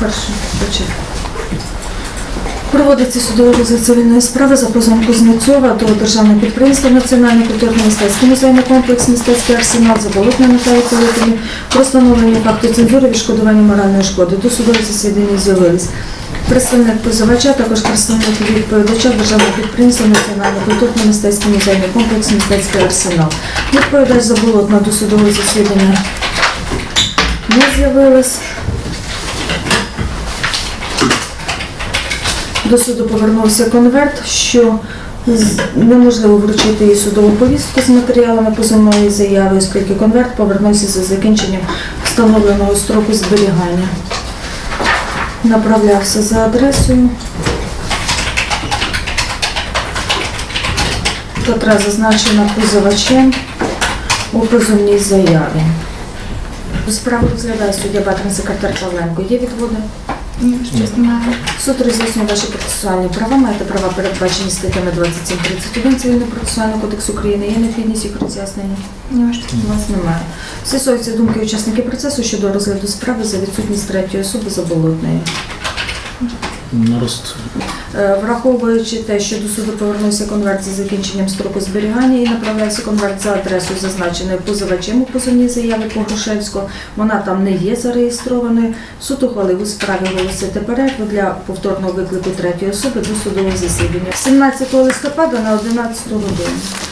Перше. Проводиться судовий розгляд справи за позовом Кузнецова до державного підприємства Національний культурно-мистецький музейний комплекс мистецький арсенал Заболотна Наталії Пилипівні про встановлення факту цензури відшкодування моральної шкоди. До судового засідання з'явились представник позивача, також представник відповідача державного підприємства Національний культурно-мистецький музейний комплекс мистецький арсенал. Відповідач Заболотна до судового засідання не з'явилась. До суду повернувся конверт, що неможливо вручити їй судову повістку з матеріалами позовної заяви, оскільки конверт повернувся за закінченням встановленого строку зберігання. Направлявся за адресою, котра зазначена позивачем у позовній заяві. Справу розглядає суддя Батрин секретар Павленко. Є відводи? Ні, щось немає. Суд роз'яснює ваші процесуальні права, маєте права передбачені статтями 27-31 Цивільного процесуального кодексу України. Є необхідність їх роз'яснення? Ні, щось У вас немає. Стосуються думки учасників процесу щодо розгляду справи за відсутність третьої особи заболотної. На рост Е, Враховуючи те, що до суду повернувся конверт за закінченням строку зберігання і направлявся конверт за адресою, зазначеною позивачем у позовній заяві по Грушевського, вона там не є зареєстрованою. Суд ухвалив у справі оголосити перерву для повторного виклику третьої особи до судового засідання 17 листопада на 11 годину.